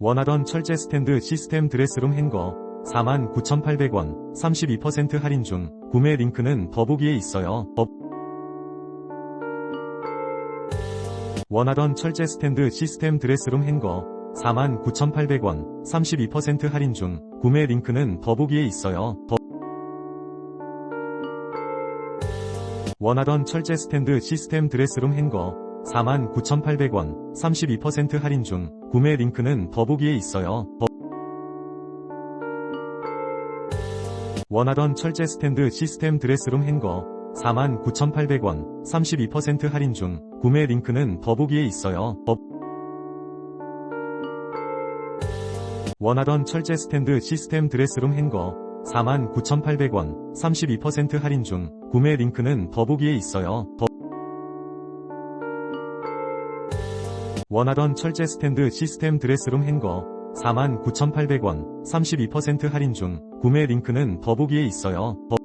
원하던 철제 스탠드 시스템 드레스룸 행거 49,800원 32% 할인 중 구매 링크는 더보기에 있어요. 더- 원하던 철제 스탠드 시스템 드레스룸 행거 49,800원 32% 할인 중 구매 링크는 더보기에 있어요. 더- 원하던 철제 스탠드 시스템 드레스룸 행거 49,800원 32% 할인 중 구매 링크는 더보기에 있어요. 더- 원하던 철제 스탠드 시스템 드레스룸 행거 49,800원 32% 할인 중 구매 링크는 더보기에 있어요. 더- 원하던 철제 스탠드 시스템 드레스룸 행거 49,800원 32% 할인 중 구매 링크는 더보기에 있어요. 더- 원하던 철제 스탠드 시스템 드레스룸 행거 49,800원 32% 할인 중 구매 링크는 더보기에 있어요. 더-